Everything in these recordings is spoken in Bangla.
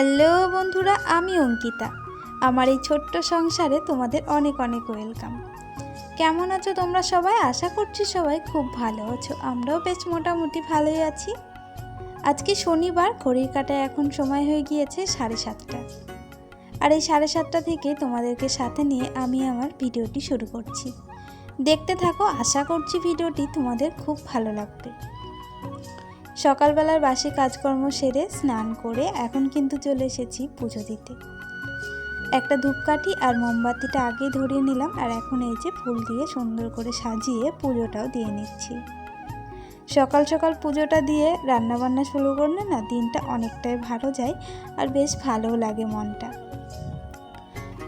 হ্যালো বন্ধুরা, আমি অঙ্কিতা। আমার এই ছোট্ট সংসারে তোমাদের অনেক অনেক ওয়েলকাম। কেমন আছো তোমরা সবাই? আশা করছি সবাই খুব ভালো আছো। আমরাও বেশ মোটামুটি ভালোই আছি। আজকে শনিবার, ঘড়ির কাটায় এখন সময় হয়ে গিয়েছে সাড়ে সাতটা। আর এই সাড়ে সাতটা থেকে তোমাদেরকে সাথে নিয়ে আমি আমার ভিডিওটি শুরু করছি। দেখতে থাকো, আশা করছি ভিডিওটি তোমাদের খুব ভালো লাগবে। সকালবেলার বাসি কাজকর্ম সেরে স্নান করে এখন কিন্তু চলে এসেছি পুজো দিতে। একটা ধূপকাঠি আর মোমবাতিটা আগে ধরিয়ে নিলাম আর এখন এই যে ফুল দিয়ে সুন্দর করে সাজিয়ে পুজোটাও দিয়ে নিচ্ছি। সকাল সকাল পুজোটা দিয়ে রান্নাবান্না শুরু করলে না দিনটা অনেকটাই ভালো যায় আর বেশ ভালোও লাগে মনটা।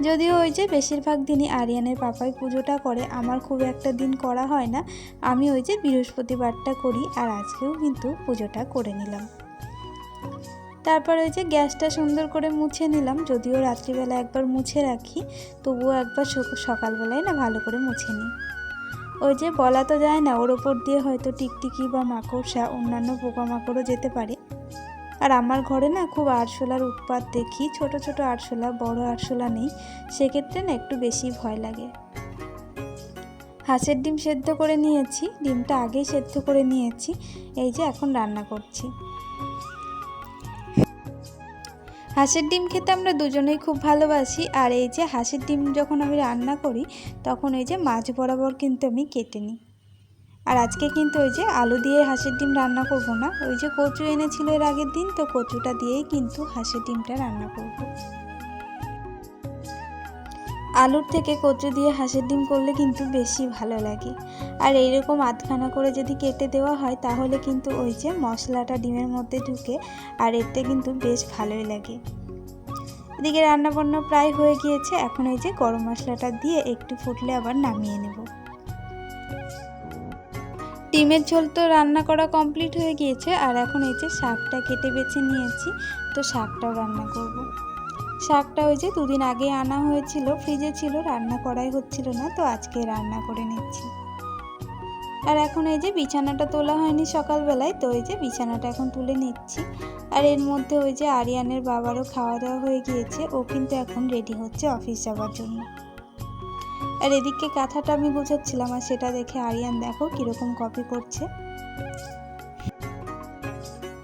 যদিও ওই যে বেশিরভাগ দিনই আরিয়ানের পাপাই পুজোটা করে, আমার খুব একটা দিন করা হয় না। আমি ওই যে বৃহস্পতিবারটা করি আর আজকেও কিন্তু পুজোটা করে নিলাম। তারপর ওই যে গ্যাসটা সুন্দর করে মুছে নিলাম, যদিও রাত্রিবেলা একবার মুছে রাখি, তবুও একবার সক- সকালবেলায় না ভালো করে মুছে নিই। ওই যে বলা তো যায় না, ওর ওপর দিয়ে হয়তো টিকটিকি বা মাকড়সা অন্যান্য পোকামাকড়ও যেতে পারে আর আমার ঘরে না খুব আরশোলার উৎপাত দেখি, ছোট ছোট আরশোলা, বড় আরশোলা নেই, সেক্ষেত্রে না একটু বেশি ভয় লাগে। হাঁসের ডিম সেদ্ধ করে নিয়েছি, ডিমটা আগেই সেদ্ধ করে নিয়েছি, এই যে এখন রান্না করছি। হাঁসের ডিম খেতে আমরা দুজনেই খুব ভালোবাসি, আর এই যে হাঁসের ডিম যখন আমি রান্না করি, তখন এই যে মাছ বরাবর কিন্তু আমি কেটে নিই। আর আজকে কিন্তু ওই যে আলু দিয়ে হাঁসের ডিম রান্না করব না। ওই যে কচু এনেছিল এর আগের দিন, তো কচুটা দিয়েই কিন্তু হাঁসের ডিমটা রান্না করব। আলুর থেকে কচু দিয়ে হাঁসের ডিম করলে কিন্তু বেশি ভালো লাগে। আর এইরকম আধখানা করে যদি কেটে দেওয়া হয়, তাহলে কিন্তু ওই যে মশলাটা ডিমের মধ্যে ঢুকে আর এতে কিন্তু বেশ ভালোই লাগে। এদিকে রান্নাবান্না প্রায় হয়ে গিয়েছে, এখন এই যে গরম মশলাটা দিয়ে একটু ফুটলে আবার নামিয়ে নেব। ডিমের ঝোল তো রান্না করা কমপ্লিট হয়ে গিয়েছে আর এখন এই যে শাকটা কেটে বেছে নিয়েছি, তো শাকটাও রান্না করব। শাকটা ওই যে দুদিন আগে আনা হয়েছিল, ফ্রিজে ছিল, রান্না করাই হচ্ছিল না, তো আজকে রান্না করে নিচ্ছি। আর এখন এই যে বিছানাটা তোলা হয়নি সকালবেলায়, তো এই যে বিছানাটা এখন তুলে নিচ্ছি। আর এর মধ্যে ওই যে আরিয়ানের বাবারও খাওয়া দাওয়া হয়ে গিয়েছে, ও কিন্তু এখন রেডি হচ্ছে অফিস যাওয়ার জন্য। আর এদিকে কাঁথাটা আমি গোছাচ্ছিলাম আর সেটা দেখে আরিয়ান দেখো কীরকম কপি করছে।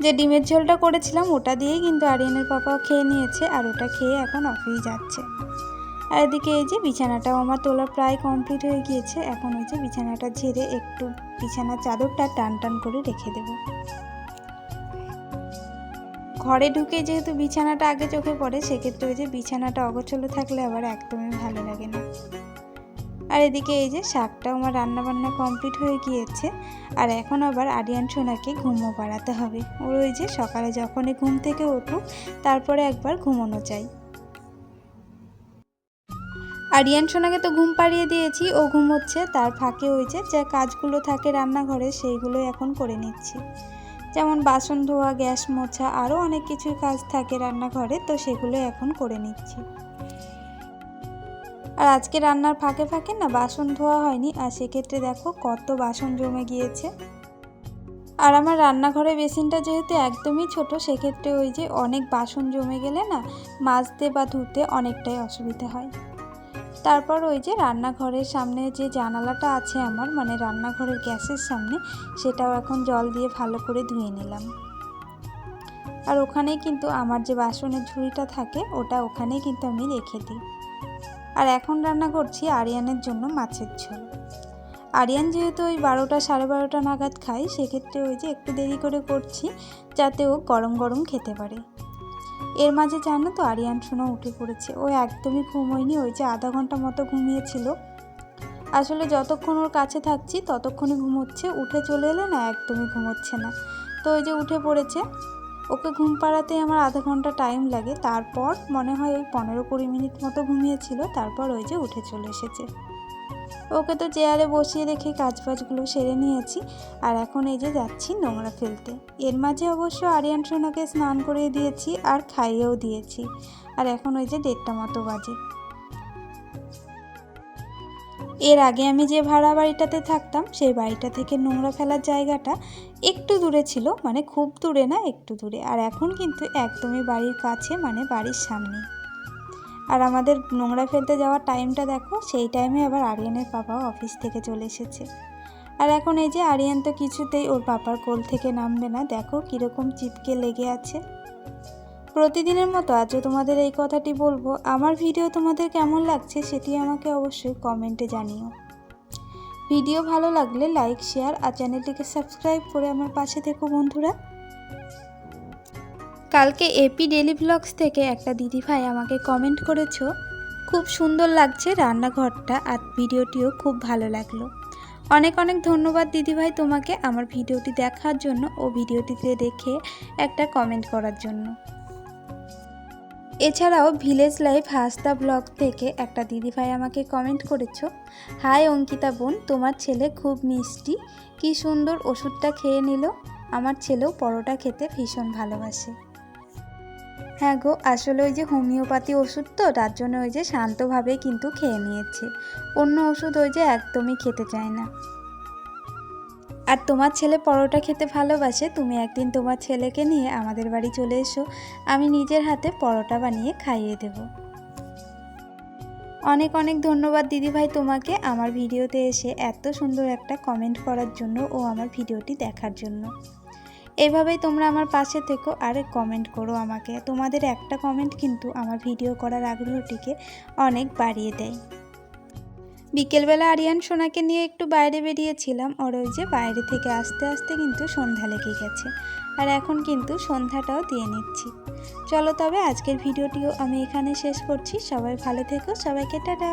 যে ডিমের ঝোলটা করেছিলাম ওটা দিয়েই কিন্তু আরিয়ানের পাপাও খেয়ে নিয়েছে আর ওটা খেয়ে এখন অফিস যাচ্ছে। আর এদিকে এই যে বিছানাটাও আমার তোলা প্রায় কমপ্লিট হয়ে গিয়েছে, এখন ওই যে বিছানাটা ঝেড়ে একটু বিছানার চাদরটা টান টান করে রেখে দেবো। ঘরে ঢুকে যেহেতু বিছানাটা আগে চোখে পড়ে, সেক্ষেত্রে ওই যে বিছানাটা অগোছলো থাকলে আবার একদমই ভালো লাগে না। আর এদিকে এই যে শাকটাও আমার রান্না বান্না কমপ্লিট হয়ে গিয়েছে। আর এখন আবার আরিয়ান সোনাকে ঘুমো পাড়াতে হবে। ওর ওই যে সকালে যখনই ঘুম থেকে উঠুক, তারপরে একবার ঘুমোনো চাই। আরিয়ান সোনাকে তো ঘুম পাড়িয়ে দিয়েছি, ও ঘুমোচ্ছে, তার ফাঁকে ওই যে কাজগুলো থাকে রান্নাঘরে, সেইগুলোই এখন করে নিচ্ছি। যেমন বাসন ধোয়া, গ্যাস মোছা, আরও অনেক কিছুর কাজ থাকে রান্নাঘরে, তো সেগুলো এখন করে নিচ্ছি। আর আজকে রান্নার ফাঁকে ফাঁকে না বাসন ধোয়া হয়নি, আর সেক্ষেত্রে দেখো কত বাসন জমে গিয়েছে। আর আমার রান্নাঘরে বেসিনটা যেহেতু একদমই ছোট, সেক্ষেত্রে ওই যে অনেক বাসন জমে গেলে না মাজতে বা ধুতে অনেকটাই অসুবিধা হয়। তারপর ওই যে রান্নাঘরের সামনে যে জানালাটা আছে আমার মানে রান্নাঘরের গ্যাসের সামনে, সেটাও এখন জল দিয়ে ভালো করে ধুয়ে নিলাম। আর ওখানেই কিন্তু আমার যে বাসনের ঝুড়িটা থাকে, ওটা ওখানেই কিন্তু আমি রেখে দিই। আর এখন রান্না করছি আরিয়ানের জন্য মাছের ঝোল। আরিয়ান যেহেতু ওই বারোটা, সাড়ে বারোটা নাগাদ খাই সেক্ষেত্রে ওই যে একটু দেরি করে করছি যাতে ও গরম গরম খেতে পারে। এর মাঝে জানো তো আরিয়ান সোনা উঠে পড়েছে। ও একদমই ঘুমোয়নি ওই যে আধা ঘণ্টা মতো ঘুমিয়েছিল। আসলে যতক্ষণ ওর কাছে থাকছি ততক্ষণই ঘুমোচ্ছে। উঠে চলে এলে না একদমই ঘুমোচ্ছে না। তো ওই যে উঠে পড়েছে। ওকে ঘুম পাড়াতে আমার আধা ঘণ্টা টাইম লাগে। তারপর মনে হয় ওই পনেরো কুড়ি মিনিট মতো ঘুমিয়েছিল, তারপর ওই যে উঠে চলে এসেছে। ওকে তো চেয়ারে বসিয়ে রেখে কাজবাজগুলো সেরে নিয়েছি, আর এখন এই যে যাচ্ছি নোংরা ফেলতে। এর মাঝে অবশ্য আরিয়ান সোনাকে স্নান করিয়ে দিয়েছি আর খাইয়েও দিয়েছি। আর এখন ওই যে দেড়টা মতো বাজে। এর আগে আমি যে ভাড়া বাড়িটাতে থাকতাম, সেই বাড়িটা থেকে নোংরা ফেলার জায়গাটা একটু দূরে ছিল মানে খুব দূরে না, একটু দূরে। আর এখন কিন্তু একদমই বাড়ির কাছে মানে বাড়ির সামনে আর আমাদের নোংরা ফেলতে যাওয়ার টাইমটা দেখো, সেই টাইমে আবার আরিয়ানের পাপাও অফিস থেকে চলে এসেছে। আর এখন এই যে আরিয়ান তো কিছুতেই ওর পাপার কোল থেকে নামবে না, দেখো কীরকম চিপকে লেগে আছে। প্রতিদিনের মতো আজও তোমাদের এই কথাটি বলব। আমার ভিডিও তোমাদের কেমন লাগছে সেটি আমাকে অবশ্যই কমেন্টে জানিও। ভিডিও ভালো লাগলে লাইক, শেয়ার আর চ্যানেলটিকে সাবস্ক্রাইব করে আমার পাশে থেকো বন্ধুরা। কালকে এপি ডেলি ব্লগস থেকে একটা দিদিভাই আমাকে কমেন্ট করেছ, খুব সুন্দর লাগছে রান্নাঘরটা আর ভিডিওটিও খুব ভালো লাগল। অনেক অনেক ধন্যবাদ দিদিভাই তোমাকে আমার ভিডিওটি দেখার জন্য ও ভিডিওটিতে দেখে একটা কমেন্ট করার জন্য। এছাড়াও ভিলেজ লাইফ হাসদা ব্লগ থেকে একটা দিদিভাই আমাকে কমেন্ট করেছ, হাই অঙ্কিতা বোন, তোমার ছেলে খুব মিষ্টি, কি সুন্দর ওষুধটা খেয়ে নিল? আমার ছেলেও পরোটা খেতে ভীষণ ভালোবাসে। হ্যাঁ গো, আসলে ওই যে হোমিওপ্যাথি ওষুধ তো, তার জন্য ওই যে শান্তভাবে কিন্তু খেয়ে নিয়েছে। অন্য ওষুধ ওই যে একদমই খেতে চায় না। আর তোমার ছেলে পরোটা খেতে ভালোবাসে, তুমি একদিন তোমার ছেলেকে নিয়ে আমাদের বাড়ি চলে এসো। আমি নিজের হাতে পরোটা বানিয়ে খাইয়ে দেব। অনেক অনেক ধন্যবাদ দিদিভাই তোমাকে আমার ভিডিওতে এসে এত সুন্দর একটা কমেন্ট করার জন্য ও আমার ভিডিওটি দেখার জন্য। এভাবেই তোমরা আমার পাশে থেকো আর কমেন্ট করো আমাকে। তোমাদের একটা কমেন্ট কিন্তু আমার ভিডিও করার আগ্রহটিকে অনেক বাড়িয়ে দেয়। বিকেলবেলা আরিয়ান সোনাকে নিয়ে একটু বাইরে বেরিয়েছিলাম। ওর ওই যে বাইরে থেকে আস্তে আস্তে কিন্তু সন্ধ্যা লেগে গেছে। আর এখন কিন্তু সন্ধ্যাটাও দিয়ে নিচ্ছি। চলো তবে আজকের ভিডিওটিও আমি এখানে শেষ করছি। সবাই ভালো থেকো। সবাইকে টাটা।